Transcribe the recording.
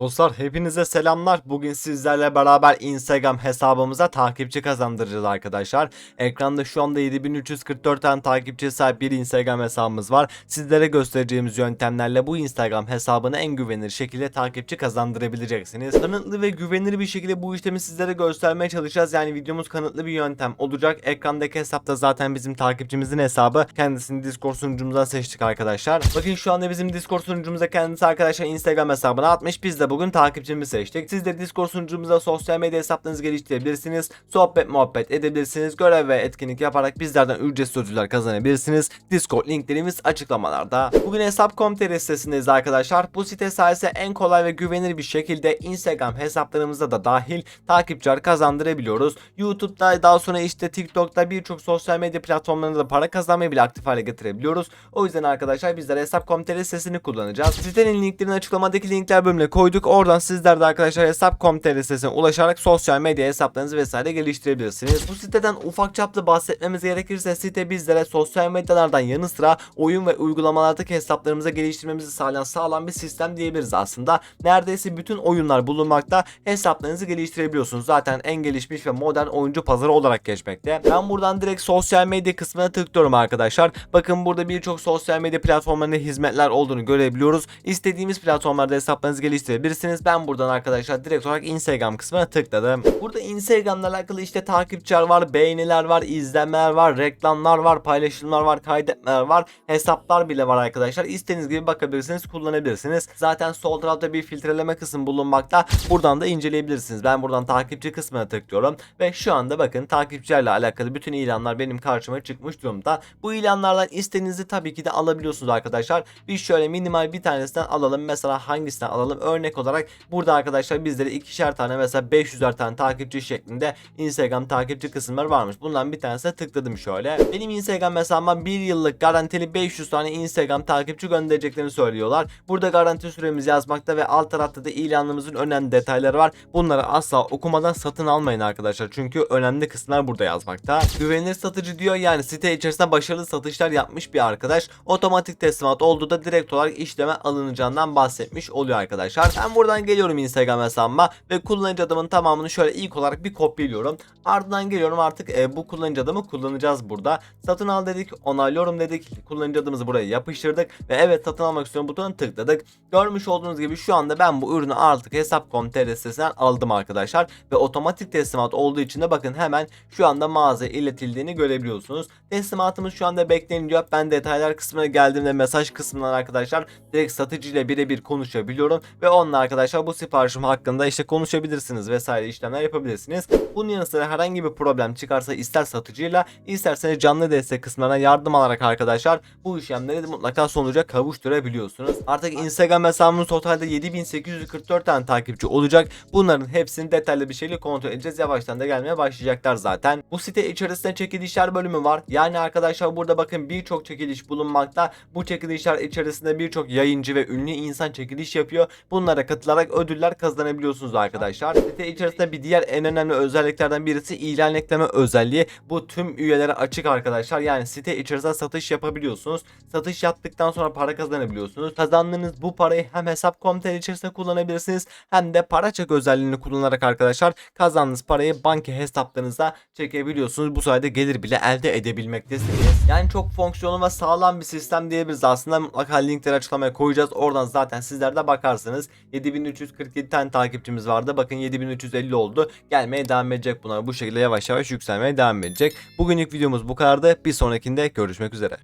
Dostlar hepinize selamlar. Bugün sizlerle beraber Instagram hesabımıza takipçi kazandıracağız arkadaşlar. Ekranda şu anda 7344 tane takipçiye sahip bir Instagram hesabımız var. Sizlere göstereceğimiz yöntemlerle bu Instagram hesabını en güvenilir şekilde takipçi kazandırabileceksiniz. Kanıtlı ve güvenilir bir şekilde bu işlemi sizlere göstermeye çalışacağız. Yani videomuz kanıtlı bir yöntem olacak. Ekrandaki hesapta zaten bizim takipçimizin hesabı. Kendisini Discord sunucumuzdan seçtik arkadaşlar. Bakın şu anda bizim Discord sunucumuza kendisi arkadaşlar Instagram hesabını atmış. Biz de bugün takipçimizi seçtik. Siz de Discord sunucumuza sosyal medya hesaplarınızı geliştirebilirsiniz. Sohbet muhabbet edebilirsiniz. Görev ve etkinlik yaparak bizlerden ücretsiz ödüller kazanabilirsiniz. Discord linklerimiz açıklamalarda. Bugün hesap.com.tr sitesindeyiz arkadaşlar. Bu site sayesinde en kolay ve güvenilir bir şekilde Instagram hesaplarımıza da dahil takipçiler kazandırabiliyoruz. YouTube'da daha sonra işte TikTok'ta birçok sosyal medya platformlarında da para kazanmayı bile aktif hale getirebiliyoruz. O yüzden arkadaşlar bizler hesap.com.tr sitesini kullanacağız. Sitenin linklerini açıklamadaki linkler bölümüne koyduk. Oradan sizler de arkadaşlar hesap.com.tr sitesine ulaşarak sosyal medya hesaplarınızı vesaire geliştirebilirsiniz. Bu siteden ufak çaplı bahsetmemiz gerekirse site bizlere sosyal medyalardan yanı sıra oyun ve uygulamalardaki hesaplarımıza geliştirmemizi sağlayan sağlam bir sistem diyebiliriz aslında. Neredeyse bütün oyunlar bulunmakta. Hesaplarınızı geliştirebiliyorsunuz. Zaten en gelişmiş ve modern oyuncu pazarı olarak geçmekte. Ben buradan direkt sosyal medya kısmına tıklıyorum arkadaşlar. Bakın burada birçok sosyal medya platformlarında hizmetler olduğunu görebiliyoruz. İstediğimiz platformlarda hesaplarınızı geliştirebilirsiniz. Ben buradan arkadaşlar direkt olarak Instagram kısmına tıkladım. Burada Instagram'la alakalı işte takipçiler var, beğeniler var, izlenmeler var, reklamlar var, paylaşımlar var, kaydetmeler var, hesaplar bile var arkadaşlar. İstediğiniz gibi bakabilirsiniz, kullanabilirsiniz. Zaten sol tarafta bir filtreleme kısmı bulunmakta. Buradan da inceleyebilirsiniz. Ben buradan takipçi kısmına tıklıyorum ve şu anda bakın takipçilerle alakalı bütün ilanlar benim karşıma çıkmış durumda. Bu ilanlardan istediğinizi tabii ki de alabiliyorsunuz arkadaşlar. Biz şöyle minimal bir tanesinden alalım. Mesela hangisinden alalım? Örnek olarak burada arkadaşlar bizlere ikişer tane mesela 500'er tane takipçi şeklinde Instagram takipçi kısımları varmış. Bundan bir tanesine tıkladım şöyle. Benim Instagram hesabıma 1 yıllık garantili 500 tane Instagram takipçi göndereceklerini söylüyorlar. Burada garanti süremiz yazmakta ve alt tarafta da ilanımızın önemli detayları var. Bunları asla okumadan satın almayın arkadaşlar. Çünkü önemli kısımlar burada yazmakta. Güvenilir satıcı diyor yani site içerisinde başarılı satışlar yapmış bir arkadaş. Otomatik teslimat olduğu da direkt olarak işleme alınacağından bahsetmiş oluyor arkadaşlar. Ben buradan geliyorum Instagram hesabıma ve kullanıcı adımın tamamını şöyle ilk olarak bir kopyalıyorum. Ardından geliyorum artık e, bu kullanıcı adımı kullanacağız burada. Satın al dedik, onaylıyorum dedik. Kullanıcı adımızı buraya yapıştırdık ve evet satın almak istiyorum butonuna tıkladık. Görmüş olduğunuz gibi şu anda ben bu ürünü artık hesap.com.tr sitesinden aldım arkadaşlar ve otomatik teslimat olduğu için de bakın hemen şu anda mağazaya iletildiğini görebiliyorsunuz. Teslimatımız şu anda bekleniyor. Ben detaylar kısmına geldiğimde mesaj kısmından arkadaşlar direkt satıcı ile birebir konuşabiliyorum ve onunla arkadaşlar bu siparişim hakkında işte konuşabilirsiniz vesaire işlemler yapabilirsiniz. Bunun yanı sıra herhangi bir problem çıkarsa ister satıcıyla isterseniz canlı destek kısmına yardım alarak arkadaşlar bu işlemleri de mutlaka sonuca kavuşturabiliyorsunuz. Artık Instagram hesabımız totalde 7844 tane takipçi olacak. Bunların hepsini detaylı bir şekilde kontrol edeceğiz. Yavaştan da gelmeye başlayacaklar zaten. Bu site içerisinde çekilişler bölümü var. Yani arkadaşlar burada bakın birçok çekiliş bulunmakta. Bu çekilişler içerisinde birçok yayıncı ve ünlü insan çekiliş yapıyor. Bunlara katılarak ödüller kazanabiliyorsunuz arkadaşlar. Site içerisinde bir diğer en önemli özelliklerden birisi ilan ekleme özelliği. Bu tüm üyelere açık arkadaşlar. Yani site içerisinde satış yapabiliyorsunuz. Satış yaptıktan sonra para kazanabiliyorsunuz. Kazandığınız bu parayı hem hesap.com.tr içerisinde kullanabilirsiniz hem de para çek özelliğini kullanarak arkadaşlar kazandığınız parayı banka hesaplarınıza çekebiliyorsunuz. Bu sayede gelir bile elde edebilmektesiniz. Yani çok fonksiyonlu ve sağlam bir sistem diyebiliriz aslında. Mutlaka linkleri açıklamaya koyacağız. Oradan zaten sizler de bakarsınız. 7347 tane takipçimiz vardı. Bakın 7350 oldu. Gelmeye devam edecek bunlar. Bu şekilde yavaş yavaş yükselmeye devam edecek. Bugünlük videomuz bu kadardı. Bir sonrakinde görüşmek üzere.